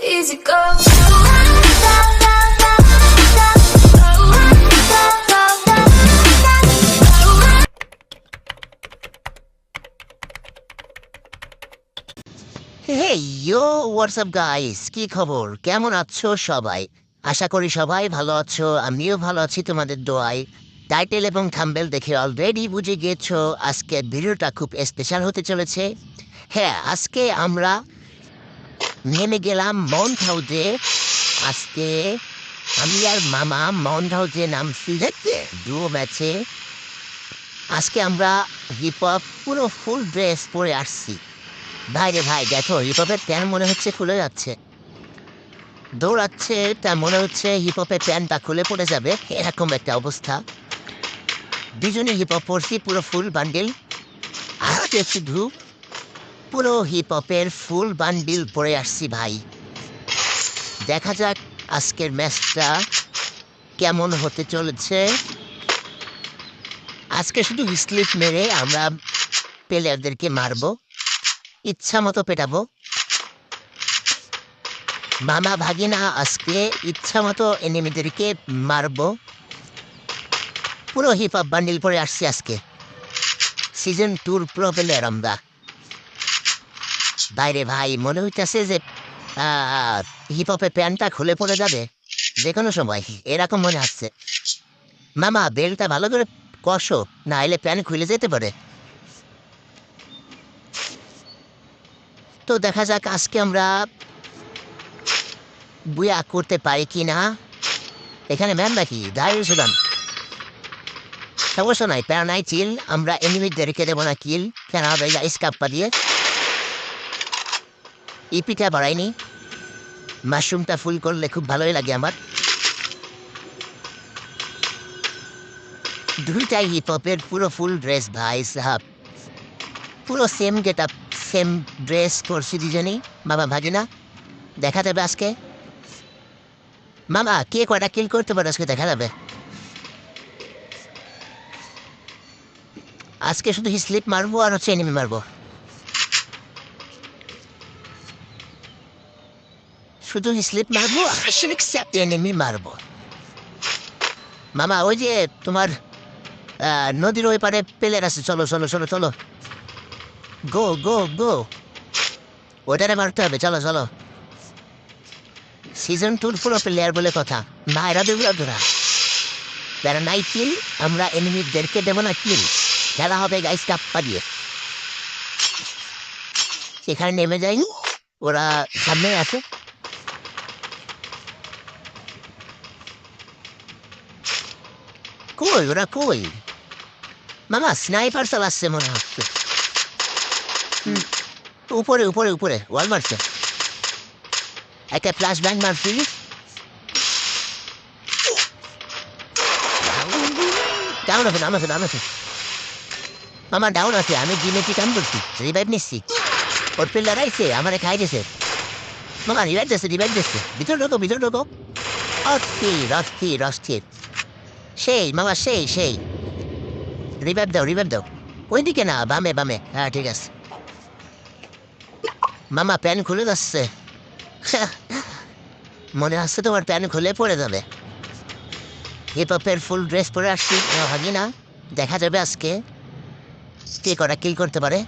Easy go. Yo WhatsApp guys কি খবর? কেমন আছো সবাই? আশা করি সবাই ভালো আছো, আমিও ভালো আছি তোমাদের দোয়ায়। টাইটেল এবং থাম্বেল দেখে অলরেডি বুঝে গিয়েছো, আজকের ভিডিওটা খুব স্পেশাল হতে চলেছে। হ্যাঁ আজকে আমরা নেমে গেলাম মাউন্ট হাউসে আজকে আমি আর মামা মাউন্ট হাউসে নামছি। দেখতে দুও ম্যাচে। আজকে আমরা হিপ হপ পুরো ফুল ড্রেস পরে আসছি। ভাই রে ভাই দেখো হিপহপের প্যান মনে হচ্ছে খুলে যাচ্ছে। দৌড়াচ্ছে তা মনে হচ্ছে হিপহপের প্যানটা খুলে পড়ে যাবে। এরকম একটা অবস্থা। দুজনে হিপহপ পড়ছি পুরো ফুল বান্ডিল আর শুধু পুরো হিপহপের ফুল বান্ডিল পরে আসছি ভাই। দেখা যাক আজকের ম্যাচটা কেমন হতে চলেছে। আজকে শুধু স্লিপ মেরে আমরা প্লেয়ারদেরকে মারবো, ইচ্ছা মতো পেটাবো। মামা ভাগিনা আজকে ইচ্ছা মতো এনিমিদেরকে মারবো। পুরো হিপ হপ বান্ডিল পরে আসছি আজকে। সিজন টুর প্রো প্লেয়ার আমরা। বাইরে ভাই, মনে হইতেছে যে হিপ হপের প্যান্টটা খুলে পড়ে যাবে। যে কোনো সময়, এরকম মনে হচ্ছে। মামা বেলটা ভালো করে কষো না এলে প্যান্ট খুলে যেতে পারে। তো দেখা যাক আজকে আমরা বুয়া করতে পারি কি না। এখানে ম্যাম নাকি? দাঁড়িয়ে শুধান সমস্যা নাই, প্যারা নাই, চিল। আমরা এনিমিদেরকে দেবো না, কিল। কেন হবে স্কাপ্পা দিয়ে ইপিটা বাড়াইনি মাশরুমটা ফুল করলে খুব ভালোই লাগে আমার। দুইটাই হিপ হপের পুরো ফুল ড্রেস, ভাই সাহাব। পুরো same get up same dress করছি দুজনেই, মামা ভাগিনা। দেখা যাবে আজকে। মামা, কে কয়টা কিল করতে পারে আজকে দেখা যাবে। আজকে শুধু স্লিপ মারবো আর হচ্ছে এনিমি মারবো? শুধু স্লিপ মারবো? এনিমি মারবো। মামা ওই যে তোমার নদীর ওই পারে পেলের আছে। চলো চলো চলো চলো। গো গো গো ওটারে মারতে হবে। চলো চলো। সিজন টুর পুরো প্লেয়ার বলে কথা। মায়েরা দেবরা ধরা যারা নাই কিল আমরা এনিমিদেরকে দেবো না কিল খেলা হবে গাইস কাপ্পা দিয়ে সেখানে নেমে যাই। ওরা সামনে আছে। কই ওরা কই মামা স্নাইপার চালাচ্ছে মনে হচ্ছে উপরে উপরে উপরে ওয়াল মারছে একটা ফ্ল্যাশ ব্যাংক মারছি ডাউন আছে ডাউন আছে ডাউন আছে মামা ডাউন আছে আমি জিমেটি কাম করছি রিভাইভ নিচ্ছি ওর পিল্লার আইছে আমার খাই দিয়েছে মামা রিভাইভ দিচ্ছে রিভাইভ দিচ্ছে ভিতর ঢোকো ভিতর ঢোকো অস্থির অস্থির অস্থির সেই, মামা, সেই সেই। রিভাইভ দাও রিভাইভ দাও। ওইদিকে না, বামে বামে। হ্যাঁ ঠিক আছে। মামা, প্যান খুলে যাচ্ছে। মনে হচ্ছে তোমার প্যান খুলে পড়ে যাবে। হিপ হপের ফুল ড্রেস পরে আসছি। ভাগি না। দেখা যাবে আজকে। কে করা কিল করতে পারে?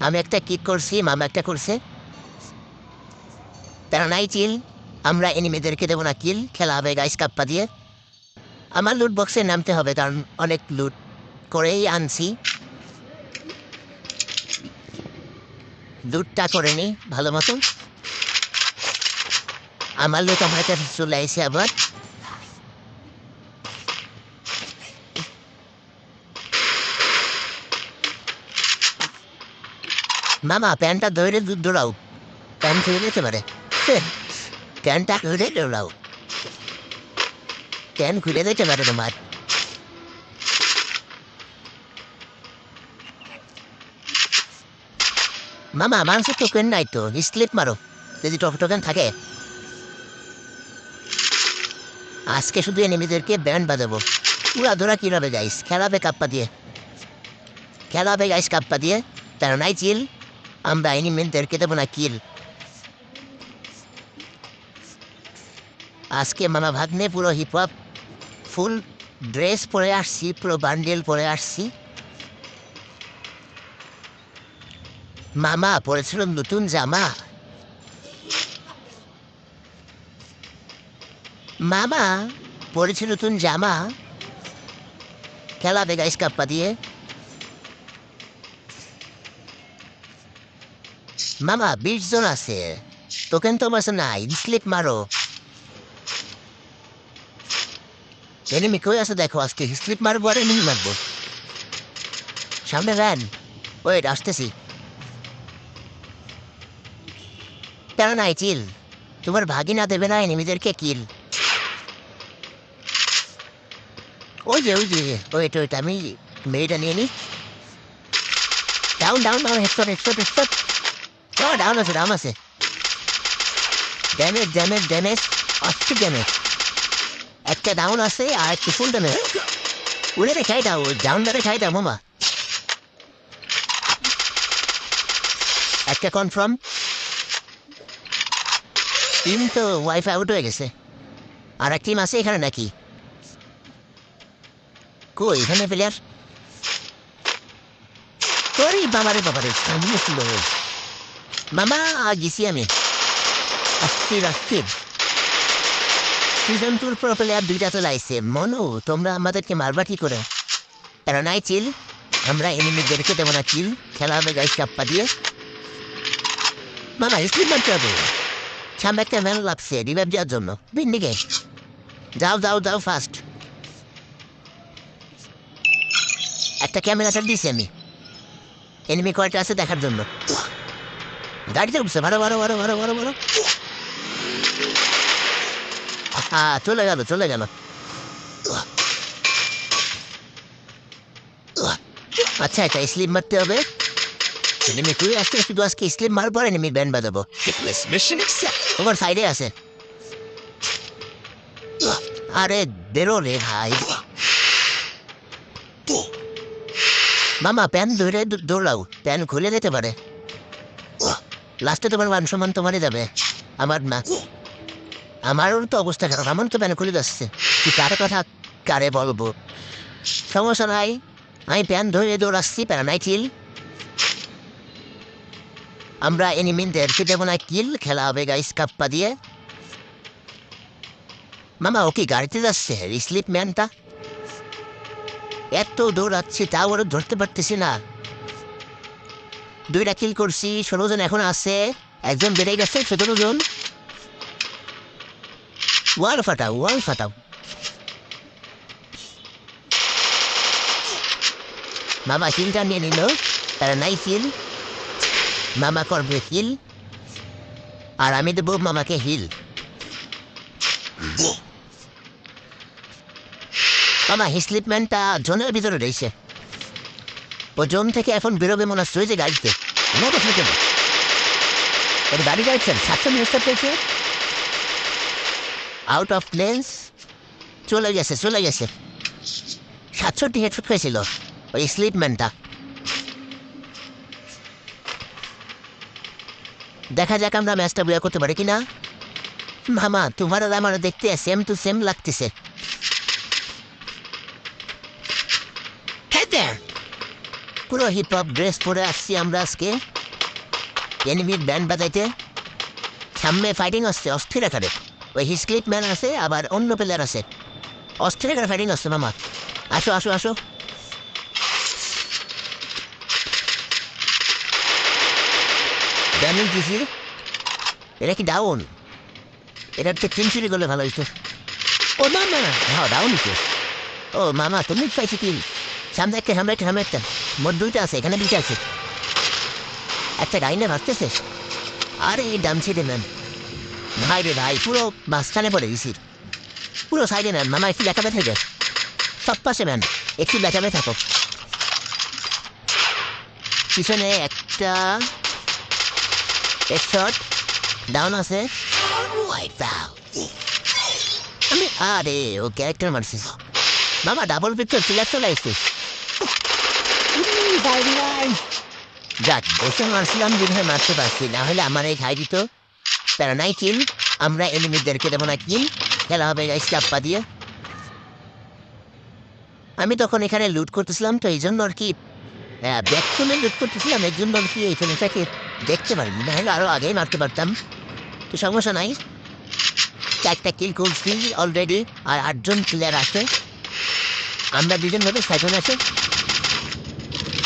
আমি একটা কিক করছি, মামা একটা করছে। তারা নাই চিল আমরা এনিমিদেরকে দেবো না কিল খেলা হবে গাইস কাপ্পা দিয়ে। আমার লুট বক্সে নামতে হবে, কারণ অনেক লুট করেই আনছি। লুটটা করে নি, ভালো মতন। আমার লুট আমার কাছে চলে আসে আবার। মামা, প্যান্টটা ধরে দৌড়াও। প্যান্ট খুলে যেতে পারে। প্যান্টটা ধরে দৌড়াও। প্যান্ট খুলে যেতে পারে তোমার? মামা মানুষের টোকেন নাই তো, স্লিপ মারো। যদি টক টোকেন থাকে। আজকে শুধু এনিমিদেরকে ব্যান্ড বাজাবো। পুরা ধরা কীভাবে গাইস খেলাবে কাপ্পা দিয়ে। খেলাবে গাইস কাপ্পা দিয়ে। তারা নাই চিল। আমরা এনিমিদেরকে দেবো না কিল। আজকে মামা ভাগ্নে পুরো হিপ হপ ফুল ড্রেস পরে আসছি, পুরো বান্ডেল পরে আসছি। মামা পরেছিল নতুন জামা। মামা পরেছে নতুন জামা। খেলা দে গাইস কাপ্পা দিয়ে। মামা, বিশ জন আছে। তোকেন তো মাসে নাই স্লিপ মারো। এনিমি কই আছে, দেখো আজকে। স্লিপ মারবো আর এনিমি মারবো। সামনে ভ্যান ওয়েট আসতেছি। কেন নাই চিল তোমার ভাগিনা দেবে না এনিমিদেরকে কিল ওই যে ওই যে ওইটা ওইটা আমি মেয়েটা নিয়ে নিই down down down headshot headshot headshot down আছে ডাউন আছে। ড্যামেজ ড্যামেজ ড্যামেজ অস্ট্রিক ড্যামেজ একটা ডাউন আছে আর একটা ফুল ড্যামেজ উড়ে খাই দাও ডাউন ধরে খাই দাও, মামা। একটা কনফার্ম টিম তো ওয়াইফাই আউট হয়ে গেছে। আর এক টিম আছে এখানে নাকি? কই, এখানে প্লেয়ার করি বাবারে বাবারে সামনে ছিল। মামা গেছি আমি। অস্থির অস্থির সিজন টুর পর প্লেয়ার দুইটা চলে আইসে মনু, তোমরা আমাদেরকে মারবা কি করে? তারা নাই চিল, আমরা এনিমিদেরকে দেবো না চিল। খেলা হবে গাইস চাপ্পা দিয়ে। মামা স্লিপ মারতে হবে। সামনে একটা ভ্যান লাগছে রিভাইভ দেওয়ার জন্য। বিন্দিকে যাও যাও যাও ফার্স্ট একটা ক্যামেরা সেট দিয়েছি আমি। এনিমি কয়টা আছে দেখার জন্য। গাড়িতে উঠছে। ভালো ভালো ভালো ভালো ভালো ভালো হ্যাঁ চলে গেল চলে গেল। আচ্ছা আচ্ছা স্লিপ মারতে হবে। এনিমি তুই আজকে শুধু আজকে স্লিপ মার পর এনিমি ব্যান্ড বাজাবো. তোমার সাইডে আছে। আরে বেরো রে ভাই। মামা প্যান ধরে দৌড়াও। প্যান খুলে যেতে পারে। লাস্টে তোমার মান সম্মান তোমারই যাবে। আমার না। আমারও তো অবস্থা খারাপ আমার তো প্যান খুলে যাচ্ছে তুই কারে কথা কারে বলব? সমস্যা নাই, আমি প্যান ধরে দৌড়াচ্ছি, প্যারা নাই চিল আমরা এনিমিনদেরকে দেবো না কিল, খেলা হবে গাইস কাপ্পা দিয়ে। মামা, ও কি গাড়িতে যাচ্ছে? স্লিপ ম্যানটা। এত দৌড়াচ্ছি, তাও ওরা ধরতে পারতেছি না। দুইটা কিল করছি, ষোলো জন এখন আছে, একজন বেড়ে গেছে, সতেরো জন। ওয়াল ফাটাও ওয়াল ফাটাও। মামা কিলটা নিয়ে নিল, তারা নাই কিল মামা করবে হিল। আর আমি দেবো মামাকে হিল। মামা হিসলিপম্যানটা জোনের ভিতরে রয়েছে। ও জোন থেকে এখন বেরোবে মনে হচ্ছে যে গাড়িতে। না দেখলে কেন? গাড়ি যাচ্ছেন? সাতশো মিনিস্টার পেয়েছে আউট অফ প্লেন্স চলে গেছে চলে গেছে। সাতষট্টি হেডফুট হয়েছিল। ওই স্লিপম্যানটা দেখা যাক আমরা ম্যাচটা বইয়া করতে পারি কিনা। মামা, তোমার আর আমার দেখতে সেম টু সেম লাগতেছে। পুরো হিপ হপ ড্রেস পরে আসছি আমরা আজকে। এনিমির ব্যান্ড বাজাইতে। সামনে ফাইটিং আসছে অস্থির আকারে। ওই হিসক্লিপ ম্যান আছে, আবার অন্য প্লেয়ার আছে। অস্থির আকারে ফাইটিং আসছে মামা। আসো আসো আসো। ড্যামেজ দিছি এটা কি ডাউন এটা তো তিন চুরি করলে ভালো হইতো। ও, না না হ্যাঁ ডাউন হইতো ও, মামা, তুমি পাইছি তিন সামনে একটা সামনে একটা সামনে একটা। মোট দুইটা আছে, এখানে দুইটা আছে। একটা গাইনে ভাবতেছে আরে, এই ডাম ছেড়ে নেন ভাই রে ভাই, পুরো মাঝখানে পড়ে গেছি। পুরো সাইডে নেন মামা একটু দেখাবে থেকে সব পাশে ম্যান একটু দেখাবে থাকো। পিছনে একটা হেডশট ডাউন আছে। আমি, আরে, ও ক্যারেক্টার মারছিস মামা ডাবল পিকচার প্লেয়ার চলে আসছিস যাক, বসে মারছিলাম, যেভাবে মারতে পারছি, না হলে আমার এই খাই দিত প্যারা নাই কিল আমরা এনিমিদেরকে দেবো না কি খেলা হবে চাপ্পা দিয়ে আমি তখন এখানে লুট করতেছিলাম তো এই জন্য আর কি ব্যাক খুলে লুট করতেছিলাম এর জন্য আর কি এই ফিল্মটাকে দেখতে পারিনি নাহলে আরও আগেই মারতে পারতাম। তো সমস্যা নাই। চারটা কিল করছি অলরেডি আর আটজন প্লেয়ার আছে। আমরা দুজন ভাবে ছয়জন আছে।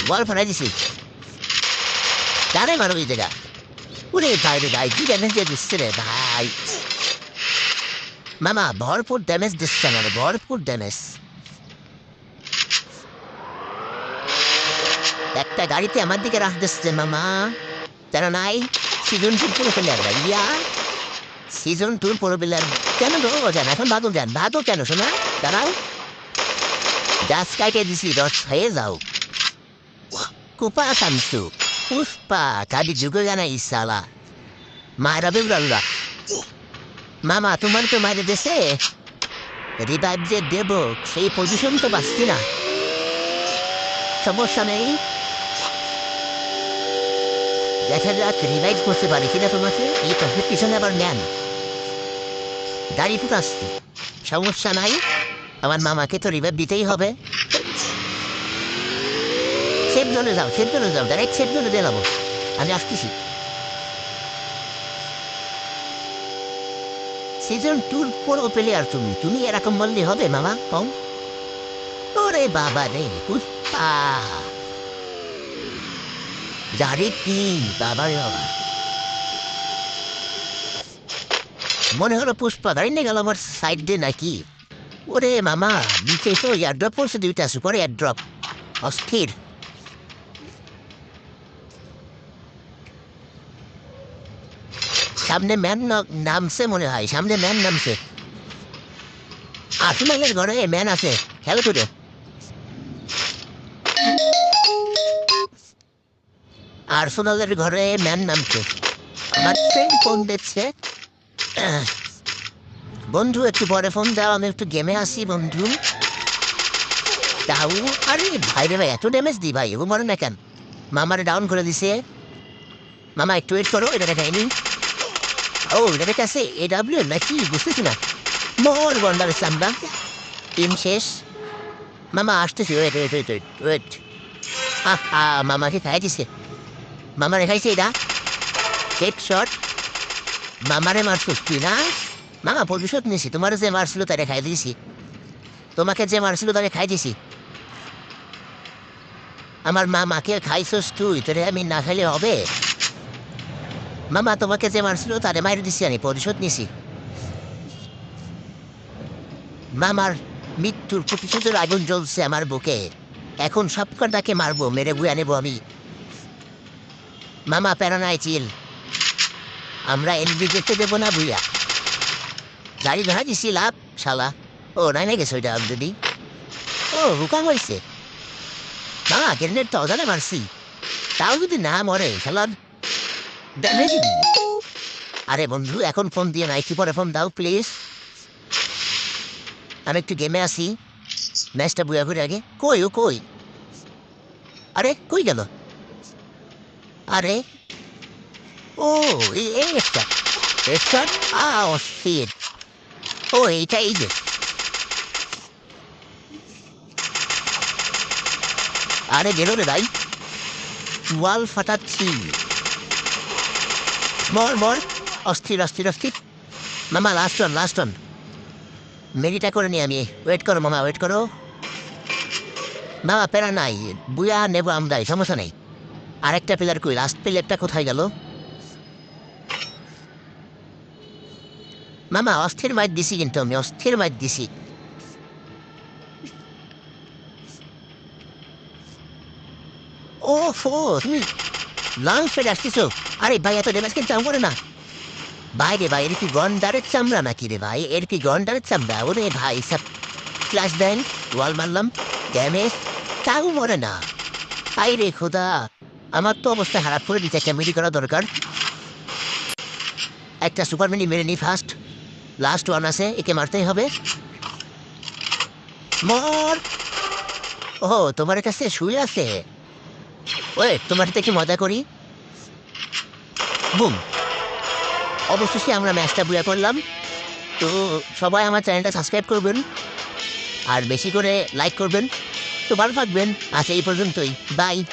বল ফাটাই দিছি। তারে মারো এই জায়গা। উরে ভাই রে ভাই কি ড্যামেজ দিচ্ছে রে ভাই। মামা, ভরপুর ড্যামেজ দিচ্ছে আমার, ভরপুর ড্যামেজ। একটা গাড়িতে আমার দিকে রাখ দিচ্ছে মামা। তারা নাই? সিজন টু পুরো ফেলে আর ইয়া। সিজন টু পুরো ফেলে কেন গো যান এখন বাদল যান বাদল কেন শোনা? দাঁড়াও। গাছ কাটে দিছি, রস হয়ে যাও। কুপা শামসু পুষ্পা কাদি যুগে জানা ইসালা মায়েরা বেউরাল্লা মামা তোমার তো মায়ের দেশে রিভাইভ যে দেব সেই পজিশন তো পাচ্ছি না সমস্যা নেই দেখা যাক রিভাইভ করতে পারি কিনা তোমাকে এই তো পিছনে আবার নেন দাঁড়িয়ে ফুট আসছি সমস্যা নাই আমার মামাকে তো রিভাইভ দিতেই হবে সেফ জোনে যাও সেফ জোনে যাও ডাইরেক্ট সেফ জোনে দিয়ে যাব। আমি আসতেছি। সিজন টুর পরও পেলে আর তুমি তুমি এরকম বললে হবে, মামা, কম? ওরে বাবা রে পুষ্পা যারে কি, বাবা বাবা। মনে হলো পুষ্পা দাঁড়িয়ে গেল আমার সাইড দিয়ে নাকি? ওরে মামা, নিচে তো এয়ারড্রপ পড়ছে দুইটা সুপার এয়ারড্রপ অস্থির। সামনে ম্যান নামছে মনে হয়, সামনে ম্যান নামছে। আসমানের ঘরে ম্যান আছে। খেলো করে আর্সোনালের ঘরে ম্যান নামছে। আমার ফ্রেন্ড ফোন দিচ্ছে। বন্ধু, একটু পরে ফোন দাও, আমি একটু গেমে আসি বন্ধু। তাও, আরে ভাই রে ভাই, এত ড্যামেজ দি ভাই, ও মনে না কেন? মামারে ডাউন করে দিছে। মামা, একটু ওয়েট করো, এটা দেখায়নি। ও এটা কাছে এ ডাব্লিউ নাকি বুঝতেছি না মোর গন্ডার চামড়া টিম শেষ মামা আসতেছি wait wait wait wait wait আহা মামাকে খাই দিছে মামা রেখাইছে এটা হেড শট মামারে মারছিস তুই না মামা প্রতিশোধ নিছি তোমার যে মারছিল তারে খাই দিয়েছি তোমাকে যে মারছিল তারে খাই দিছি আমার মামাকে খাইছস তুই তোরে আমি না খাইলে হবে মামা তোমাকে যে মারছিল তারে মারি দিছি আমি প্রতিশোধ নিছি মামার মৃত্যুর প্রতিশোধের আগুন জ্বলছে আমার বুকে এখন সব কটাকে মারবো, মেরে বুয়া নেব আমি। মামা প্যারানাই চিল আমরা এনবি যেতে দেবো না বুইয়া গাড়ি ধরা দিছি, লাভ, শালা। ও, নাই না গেছে ওইটা অলরেডি ও, হুকা হয়েছে না গ্রেনেড তো অজানে মারছি। তাও যদি না মরে, শালার। আরে বন্ধু এখন ফোন দিয়ে না একটু পরে ফোন দাও প্লিজ আমি একটু গেমে আসি ম্যাচটা বুয়া করে আগে। কই ও কই? আরে কই গেল? আরে ও এই এই একটা। একটা আ অস্থির ও এইটা এই যে। আরে গেল রে ভাই। ওয়াল ফাটাচ্ছি। মর মর অস্থির অস্থির অস্থির মামা লাস্ট ওয়ান লাস্ট ওয়ান মেডিটা করে নি আমি ওয়েট করো মামা ওয়েট করো মামা প্যারা নাই বুয়া নেব আমরাই সমস্যা নেই আরেকটা প্লেয়ার কই লাস্ট প্লেয়ারটা কোথায় গেল মামা অস্থির মাইট দিছি কিন্তু আমি অস্থির মাইট দিছি ও ফো লঞ্চ ফেলে আসতেছো? আরে ভাই, এত ড্যামেজ কিন্তু করে না। ভাই রে ভাই, এর কি গন্ডারের চামড়া নাকি রে ভাই? এর কি গন্ডারের চামড়া? ওরে ভাই, সব ফ্ল্যাশ দেন ওয়াল মারলাম ড্যামেজ তাও মরে না। আই রে খোদা, আমার তো অবস্থা খারাপ করে দিতে একটা মিনি করা দরকার। একটা সুপার মিনি মেরে নি ফার্স্ট লাস্ট ওয়ান আছে, একে মারতেই হবে। মর! ও তোমার কাছে শুয়ে আছে। ওয়ে তোমার থেকে মজা করি? বুম। অবশেষে আমরা ম্যাচটা বুয়া করলাম। তো সবাই আমার চ্যানেলটা সাবস্ক্রাইব করবেন। আর বেশি করে লাইক করবেন। তো ভালো থাকবেন। আচ্ছা এই পর্যন্তই। বাই।